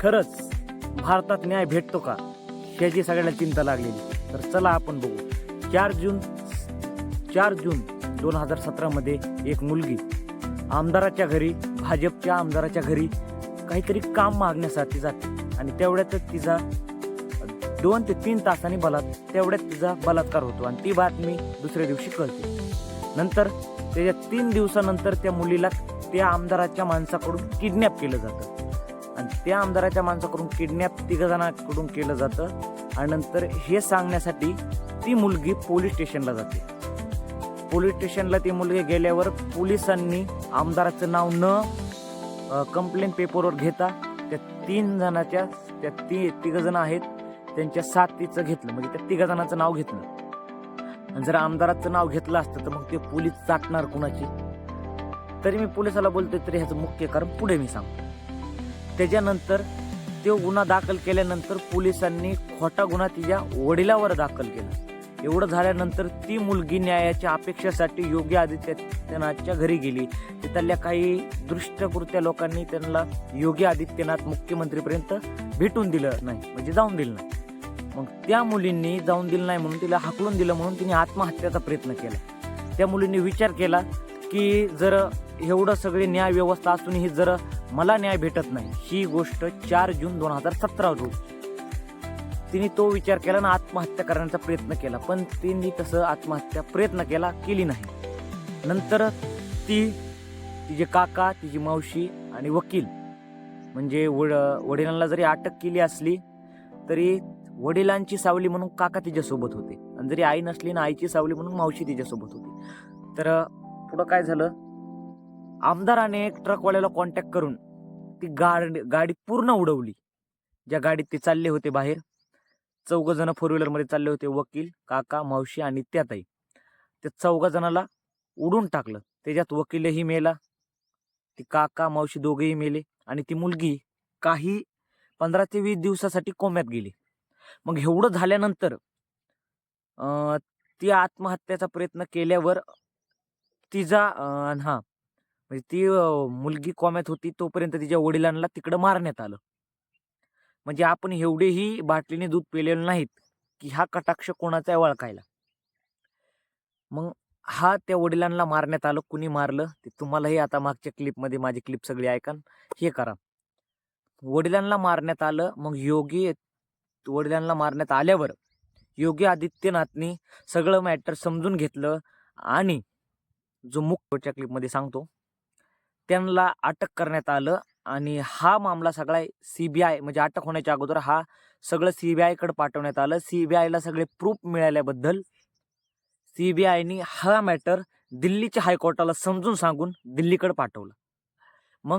खरंच भारतात न्याय भेटतो का? त्याची सगळ्याला चिंता लागलेली. तर चला आपण बघू. चार जून चार जून दोन हजार सतरामध्ये एक मुलगी आमदाराच्या घरी भाजपच्या आमदाराच्या घरी काहीतरी काम मागण्यासाठी जाते आणि तेवढ्यातच तिचा दोन ते तीन तासांनी बलात् तेवढ्यात तिचा बलात्कार होतो आणि ती बातमी दुसऱ्या दिवशी कळते. नंतर त्याच्या तीन दिवसानंतर त्या मुलीला त्या आमदाराच्या माणसाकडून किडनॅप केलं जातं. त्या आमदाराच्या माणसाकडून किडनॅप तिघ जणांकडून केलं जातं. आणि नंतर हे सांगण्यासाठी ती मुलगी पोलीस स्टेशनला जाते. पोलीस स्टेशनला ती मुलगी गेल्यावर पोलिसांनी आमदाराचं नाव न कंप्लेंट पेपरवर घेता त्या तीन जणाच्या त्या ती तिघजण आहेत त्यांच्या साथीचं घेतलं. म्हणजे त्या तिघ जणांचं नाव घेतलं. आणि जर आमदाराचं नाव घेतलं असतं तर मग ते पोलीस चाटणार कुणाची? तरी मी पोलिसाला बोलतोय तरी ह्याचं मुख्य कारण पुढे मी सांगतो. त्याच्यानंतर तो गुन्हा दाखल केल्यानंतर पोलिसांनी खोटा गुन्हा तिच्या वडिलावर दाखल केला. एवढं झाल्यानंतर ती मुलगी न्यायाच्या अपेक्षेसाठी योगी आदित्यनाथच्या घरी गेली. तिथल्या काही दृष्टकृत्या लोकांनी त्यांना योगी आदित्यनाथ मुख्यमंत्रीपर्यंत भेटून दिलं नाही म्हणजे जाऊन दिलं नाही. मग त्या मुलींनी जाऊन दिलं नाही म्हणून तिला हाकलून दिलं म्हणून तिने आत्महत्याचा प्रयत्न केला. त्या मुलींनी विचार केला की जर एवढं सगळी न्याय व्यवस्था असूनही जर मला न्याय भेटत नाही. ही गोष्ट चार जून दोन हजार सतरा रोज. तिने तो विचार केला ना आत्महत्या करण्याचा प्रयत्न केला पण तिने तसं आत्महत्या प्रयत्न केला केली नाही. नंतर ती तिचे काका तिची मावशी आणि वकील म्हणजे वड वडिलांना जरी अटक केली असली तरी वडिलांची सावली म्हणून काका तिच्यासोबत होते. आणि जरी आई नसली ना आईची सावली म्हणून मावशी तिच्यासोबत होती. तर पुढं काय झालं? आमदाराने एक ट्रकवाल्याला कॉन्टॅक्ट करून ती गाडी गाडी पूर्ण उडवली. ज्या गाडीत ते चालले होते बाहेर चौघ जण फोर व्हीलरमध्ये चालले होते वकील काका मावशी आणि त्याताई. त्या चौघा जणाला उडून टाकलं. त्याच्यात वकीलही मेला ती काका मावशी दोघेही मेले आणि ती मुलगी काही पंधरा ते वीस दिवसासाठी कोम्यात गेली. मग एवढं झाल्यानंतर ती आत्महत्याचा प्रयत्न केल्यावर तिचा हां हा म्हणजे ती मुलगी कोम्यात होती तोपर्यंत तिच्या वडिलांना तिकडं मारण्यात आलं. म्हणजे आपण एवढेही बाटलीने दूध पिलेलं नाहीत की हा कटाक्ष कोणाचा आहे ओळखायला. मग हा त्या वडिलांना मारण्यात आलं. कुणी मारलं? ते तुम्हालाही आता मागच्या क्लिपमध्ये माझी क्लिप सगळी ऐका हे करा. वडिलांना मारण्यात आलं. मग योगी वडिलांना मारण्यात आल्यावर योगी आदित्यनाथनी सगळं मॅटर समजून घेतलं आणि जो मुख्यच्या क्लिपमध्ये सांगतो. त्यांना अटक करण्यात आलं आणि हा मामला सगळा सी बी आय म्हणजे अटक होण्याच्या अगोदर हा सगळं सी बी आयकडे पाठवण्यात आलं. सी बी आयला सगळे प्रूफ मिळाल्याबद्दल सी बी आयनी हा मॅटर दिल्लीच्या हायकोर्टाला समजून सांगून दिल्लीकडे पाठवलं. मग